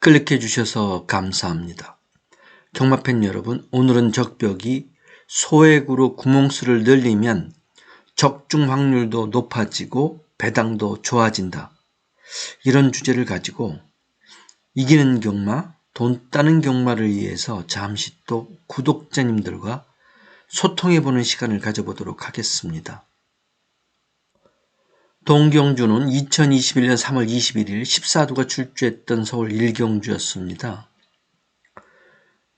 클릭해 주셔서 감사합니다. 경마팬 여러분, 오늘은 적벽이 소액으로 구멍수를 늘리면 적중 확률도 높아지고 배당도 좋아진다. 이런 주제를 가지고 이기는 경마, 돈 따는 경마를 위해서 잠시 또 구독자님들과 소통해보는 시간을 가져보도록 하겠습니다. 동경주는 2021년 3월 21일 14두가 출주했던 서울 1경주였습니다.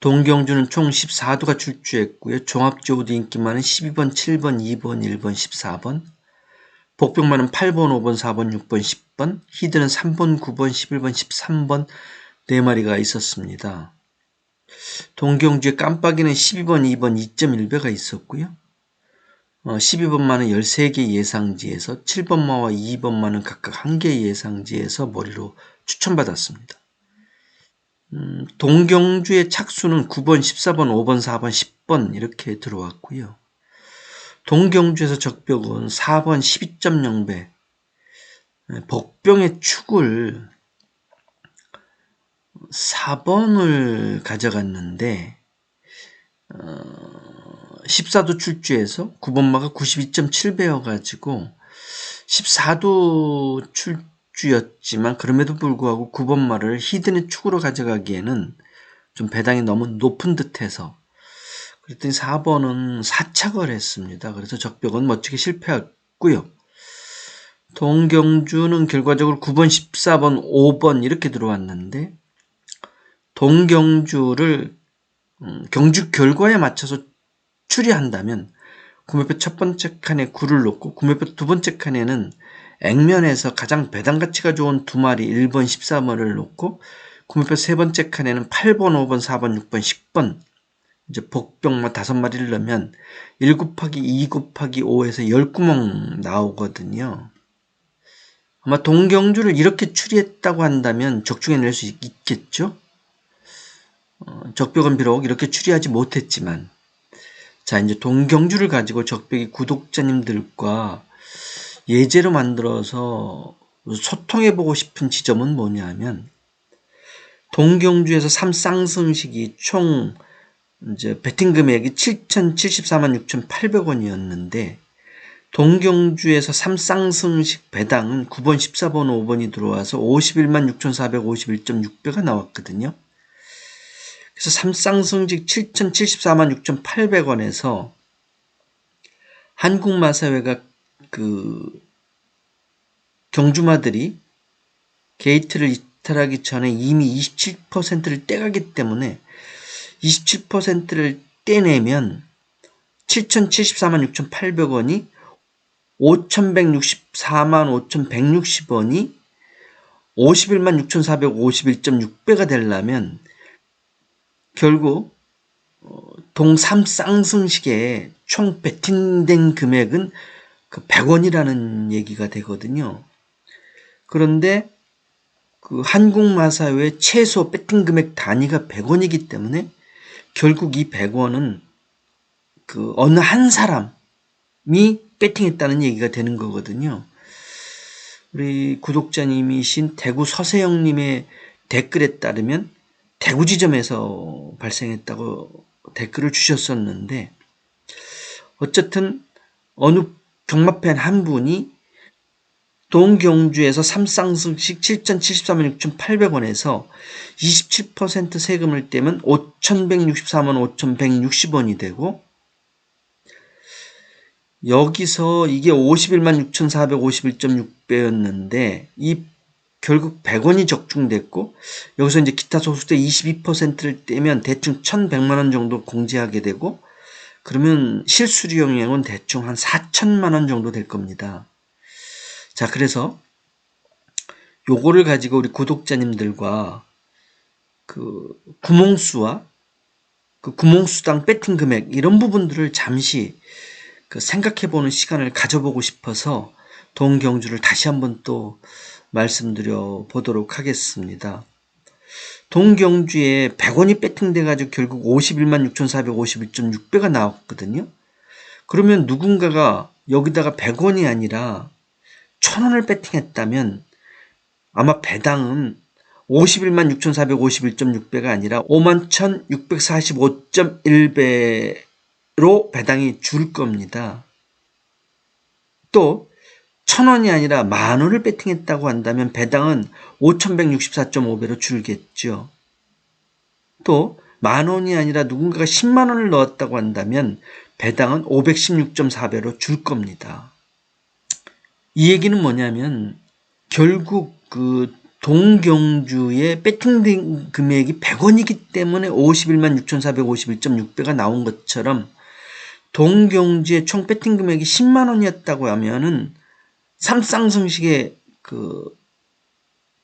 동경주는 총 14두가 출주했고요. 종합지오드 인기만은 12번, 7번, 2번, 1번, 14번, 복병만은 8번, 5번, 4번, 6번, 10번, 히드는 3번, 9번, 11번, 13번 4마리가 있었습니다. 동경주의 깜빡이는 12번, 2번, 2.1배가 있었고요. 어, 12번만은 13개 예상지에서 7번마와 2번만은 각각 1개 예상지에서 머리로 추천받았습니다. 음, 동경주의 착수는 9번, 14번, 5번, 4번, 10번 이렇게 들어왔고요. 동경주에서 적벽은 4번 12.0배, 복병의 축을 4번을 가져갔는데 어, 14도 출주해서 9번마가 92.7배여 가지고 14도 출주였지만 그럼에도 불구하고 9번마를 히든의 축으로 가져가기에는 좀 배당이 너무 높은 듯해서 그랬더니 4번은 사착을 했습니다. 그래서 적벽은 멋지게 실패했고요. 동경주는 결과적으로 9번, 14번, 5번 이렇게 들어왔는데 동경주를 음, 경주 결과에 맞춰서 추리한다면 구매표 첫 번째 칸에 9를 놓고 구매표 두 번째 칸에는 액면에서 가장 배당 가치가 좋은 두 마리 1번 14번을 놓고 구매표 세 번째 칸에는 8번, 5번, 4번, 6번, 10번 이제 복병만 다섯 마리를 넣으면 1 곱하기 2 곱하기 5에서 10구멍 나오거든요. 아마 동경주를 이렇게 추리했다고 한다면 적중해 낼 수 있겠죠? 어, 적벽은 비록 이렇게 추리하지 못했지만 자, 이제 동경주를 가지고 적벽이 구독자님들과 예제로 만들어서 소통해 보고 싶은 지점은 뭐냐면, 동경주에서 3쌍승식이 총 이제 베팅 금액이 7,074만 6,800원이었는데, 동경주에서 3쌍승식 배당은 9번, 14번, 5번이 들어와서 51만 6,451.6배가 나왔거든요. 그래서 삼쌍승직 7,074만 6,800원에서 한국마사회가 그 경주마들이 게이트를 이탈하기 전에 이미 27%를 떼가기 때문에 27%를 떼내면 7,074만 6,800원이 5,164만 5,160원이 51만 6,451.6배가 되려면 결국 어, 동삼쌍승식의 총 베팅된 금액은 그 100원이라는 얘기가 되거든요. 그런데 그 한국마사회 최소 배팅 금액 단위가 100원이기 때문에 결국 이 100원은 그 어느 한 사람이 배팅했다는 얘기가 되는 거거든요. 우리 구독자님이신 대구 서세영님의 댓글에 따르면 대구 지점에서 발생했다고 댓글을 주셨었는데 어쨌든 어느 경마팬 한 분이 동경주에서 삼쌍승식 7,073만 6,800원에서 27% 세금을 떼면 5,164만 5,160원이 되고 여기서 이게 51만 6,451.6배였는데 이 결국 100원이 적중됐고 여기서 이제 기타 소득세 22%를 떼면 대충 1,100만 원 정도 공제하게 되고 그러면 실수령액은 대충 한 4천만 원 정도 될 겁니다. 자, 그래서 요거를 가지고 우리 구독자님들과 그 구멍수와 그 구멍수당 배팅 금액 이런 부분들을 잠시 그 생각해 보는 시간을 가져보고 싶어서 동경주를 다시 한번 또 말씀드려 보도록 하겠습니다. 동경주에 100원이 배팅돼 가지고 결국 51만 6,451.6배가 나왔거든요. 그러면 누군가가 여기다가 100원이 아니라 1000원을 배팅했다면 아마 배당은 51만 6,451.6배가 아니라 5만 1,645.1배로 배당이 줄 겁니다. 또, 천 원이 아니라 만 원을 배팅했다고 한다면 배당은 5,164.5배로 줄겠죠. 또, 만 원이 아니라 누군가가 10만 원을 넣었다고 한다면 배당은 516.4배로 줄 겁니다. 이 얘기는 뭐냐면 결국 그 동경주의 배팅 금액이 100원이기 때문에 51만 6,451.6배가 나온 것처럼 동경주의 총 배팅 금액이 10만 원이었다고 하면은 삼쌍승식의 그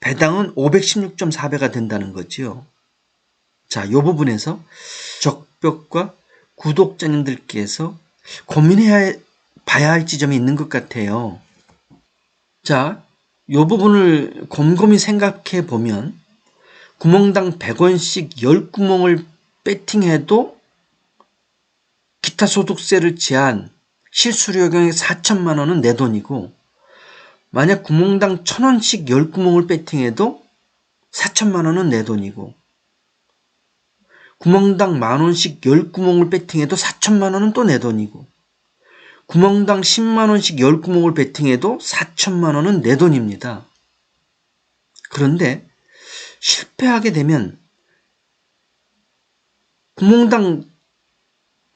배당은 516.4배가 된다는 거지요. 자, 이 부분에서 적벽과 구독자님들께서 고민해야 봐야 할 지점이 있는 것 같아요. 자, 이 부분을 곰곰이 생각해 보면 구멍당 100원씩 10구멍을 배팅해도 기타 소득세를 제한 실수료 경에 4천만 원은 내 돈이고 만약 구멍당 1000원씩 10구멍을 배팅해도 4천만 원은 내 돈이고 구멍당 만원씩 10구멍을 배팅해도 4천만 원은 또 내 돈이고 구멍당 10만원씩 10구멍을 배팅해도 4천만 원은 내 돈입니다. 그런데 실패하게 되면 구멍당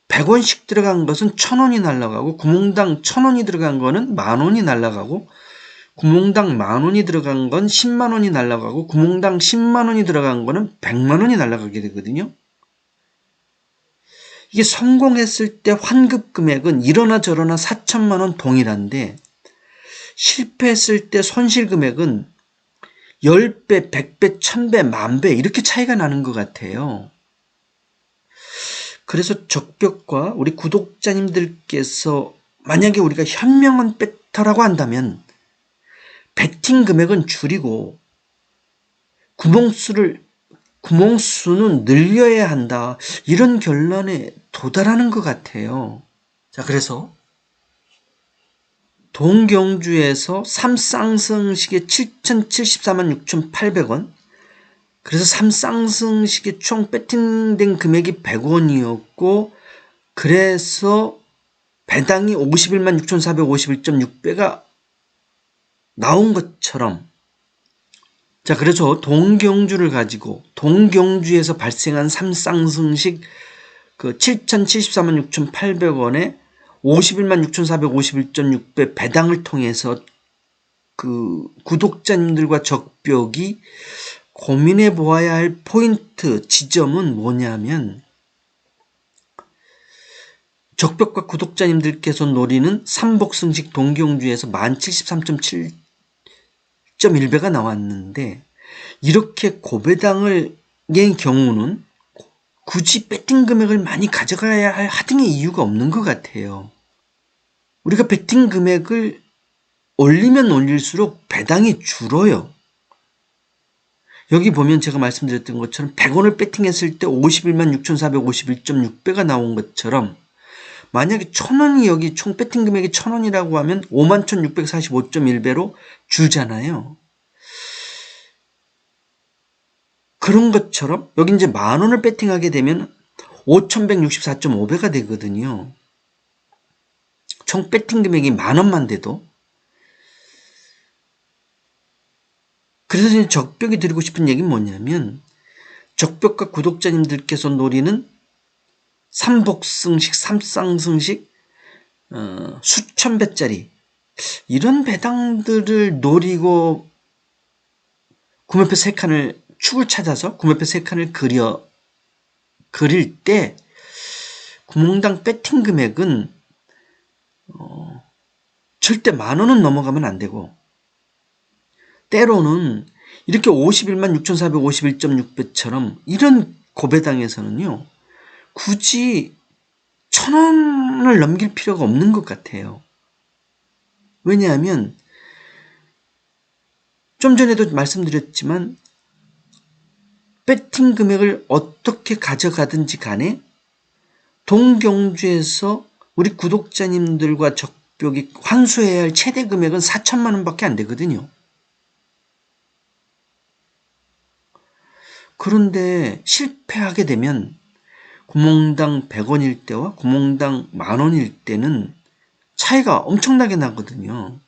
100원씩 들어간 것은 1000원이 날라가고 구멍당 1000원이 들어간 거는 만원이 날라가고 구멍당 만원이 들어간 건 10만원이 날라가고 구멍당 10만원이 들어간 거는 100만원이 날라가게 되거든요. 이게 성공했을 때 환급 금액은 이러나 저러나 4천만 원 동일한데 실패했을 때 손실 금액은 10배, 100배, 1000배, 만배 이렇게 차이가 나는 것 같아요. 그래서 적벽과 우리 구독자님들께서 만약에 우리가 현명한 배터라고 한다면 배팅 금액은 줄이고 구멍수를 구멍수는 늘려야 한다. 이런 결론에 도달하는 것 같아요. 자, 그래서 동경주에서 3쌍승식의 7,074만 6,800원. 그래서 3쌍승식의 총 배팅된 금액이 100원이었고, 그래서 배당이 51만 6,451.6배가 나온 것처럼. 자, 그래서 동경주를 가지고 동경주에서 발생한 삼쌍승식 그 7,074만 6,800원에 51만 6,451.6배 배당을 통해서 그 구독자님들과 적벽이 고민해 보아야 할 포인트 지점은 뭐냐면 적벽과 구독자님들께서 노리는 삼복승식 동경주에서 1073.7 10.1배가 나왔는데 이렇게 고배당을 낸 경우는 굳이 배팅 금액을 많이 가져가야 할 하등의 이유가 없는 것 같아요. 우리가 배팅 금액을 올리면 올릴수록 배당이 줄어요. 여기 보면 제가 말씀드렸던 것처럼 100원을 배팅했을 때 51만 6,451.6배가 나온 것처럼 만약에 1000원이 여기 총 배팅 금액이 1000원이라고 하면 51,645.1배로 줄잖아요. 그런 것처럼 여기 이제 만 원을 배팅하게 되면 5,164.5배가 되거든요. 총 배팅 금액이 만 원만 돼도. 그래서 이제 적벽이 드리고 싶은 얘기는 뭐냐면 적벽과 구독자님들께서 노리는 삼복승식, 삼쌍승식, 어, 수천 배짜리. 이런 배당들을 노리고 구매표 세 칸을 축을 찾아서 구매표 세 칸을 그려 그릴 때 구멍당 배팅 금액은 어, 절대 만 원은 넘어가면 안 되고 때로는 이렇게 51만 6,451.6배처럼 이런 고배당에서는요 굳이 천 원을 넘길 필요가 없는 것 같아요. 왜냐하면 좀 전에도 말씀드렸지만 배팅 금액을 어떻게 가져가든지 간에 동경주에서 우리 구독자님들과 적벽이 환수해야 할 최대 금액은 4천만 원밖에 안 되거든요. 그런데 실패하게 되면 구멍당 100원일 때와 구멍당 만원일 때는 차이가 엄청나게 나거든요.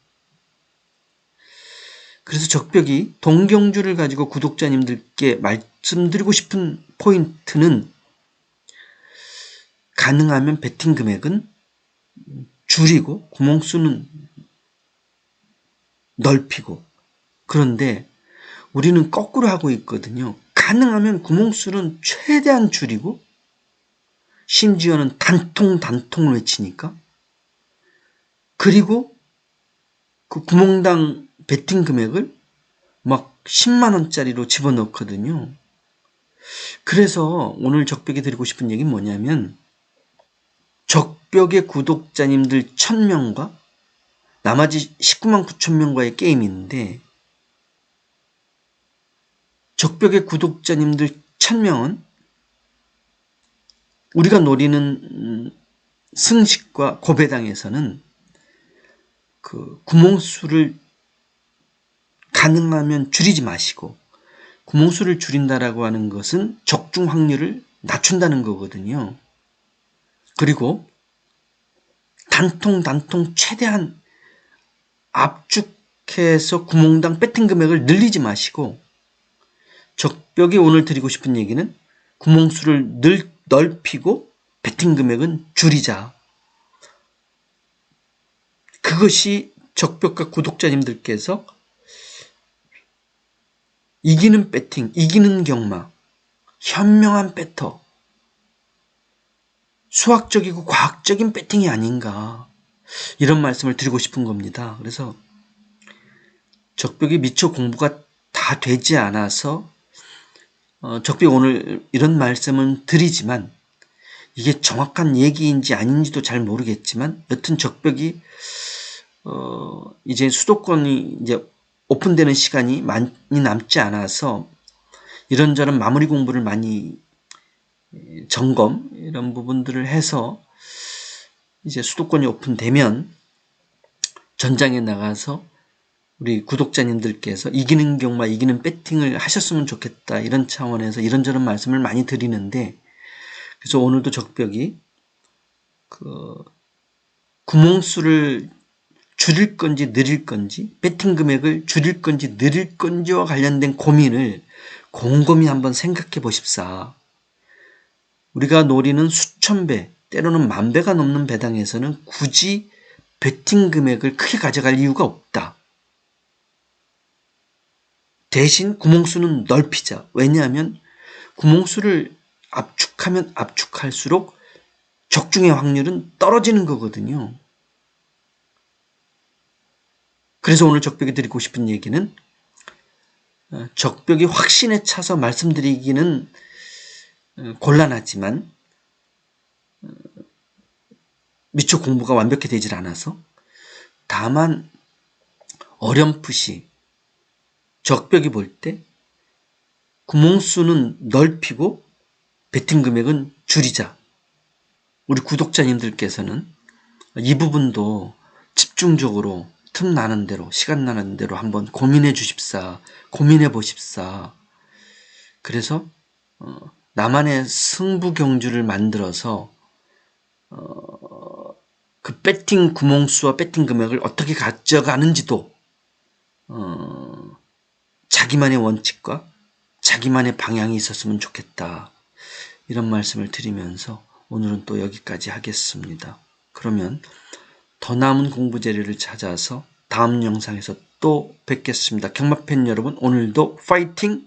그래서 적벽이 동경주를 가지고 구독자님들께 말씀드리고 싶은 포인트는 가능하면 베팅 금액은 줄이고 구멍수는 넓히고 그런데 우리는 거꾸로 하고 있거든요. 가능하면 구멍수는 최대한 줄이고 심지어는 단통 단통을 외치니까 그리고 그 구멍당 베팅 금액을 막 10만원짜리로 집어넣거든요. 그래서 오늘 적벽에 드리고 싶은 얘기는 뭐냐면 적벽의 구독자님들 1000명과 나머지 19만 9천명과의 게임인데 적벽의 구독자님들 1000명은 우리가 노리는 승식과 고배당에서는 그 구멍수를 가능하면 줄이지 마시고 구멍수를 줄인다라고 하는 것은 적중 확률을 낮춘다는 거거든요. 그리고 단통 단통 최대한 압축해서 구멍당 배팅 금액을 늘리지 마시고 적벽이 오늘 드리고 싶은 얘기는 구멍수를 늘 넓히고 배팅 금액은 줄이자. 그것이 적벽과 구독자님들께서 이기는 배팅, 이기는 경마, 현명한 배터, 수학적이고 과학적인 배팅이 아닌가 이런 말씀을 드리고 싶은 겁니다. 그래서 적벽이 미처 공부가 다 되지 않아서 어, 적벽 오늘 이런 말씀은 드리지만 이게 정확한 얘기인지 아닌지도 잘 모르겠지만 여튼 적벽이 어, 이제 수도권이 이제 오픈되는 시간이 많이 남지 않아서 이런저런 마무리 공부를 많이 점검 이런 부분들을 해서 이제 수도권이 오픈되면 전장에 나가서 우리 구독자님들께서 이기는 경마 이기는 배팅을 하셨으면 좋겠다 이런 차원에서 이런저런 말씀을 많이 드리는데 그래서 오늘도 적벽이 그 구멍수를 줄일 건지 늘릴 건지 배팅 금액을 줄일 건지 늘릴 건지와 관련된 고민을 곰곰이 한번 생각해 보십사. 우리가 노리는 수천 배, 때로는 만 배가 넘는 배당에서는 굳이 베팅 금액을 크게 가져갈 이유가 없다. 대신 구멍수는 넓히자. 왜냐하면 구멍수를 압축하면 압축할수록 적중의 확률은 떨어지는 거거든요. 그래서 오늘 적벽이 드리고 싶은 얘기는 어, 적벽이 확신에 차서 말씀드리기는 어, 곤란하지만 어, 미처 공부가 완벽히 되질 않아서 다만 어렴풋이 적벽이 볼 때 구멍수는 넓히고 베팅 금액은 줄이자. 우리 구독자님들께서는 이 부분도 집중적으로 틈 나는 대로 시간 나는 대로 한번 고민해 주십사. 고민해 보십사. 그래서 어, 나만의 승부 경주를 만들어서 어, 그 배팅 구멍수와 배팅 금액을 어떻게 가져가는지도 어, 자기만의 원칙과 자기만의 방향이 있었으면 좋겠다. 이런 말씀을 드리면서 오늘은 또 여기까지 하겠습니다. 그러면 더 남은 공부 재료를 찾아서 다음 영상에서 또 뵙겠습니다. 경마팬 여러분 오늘도 파이팅!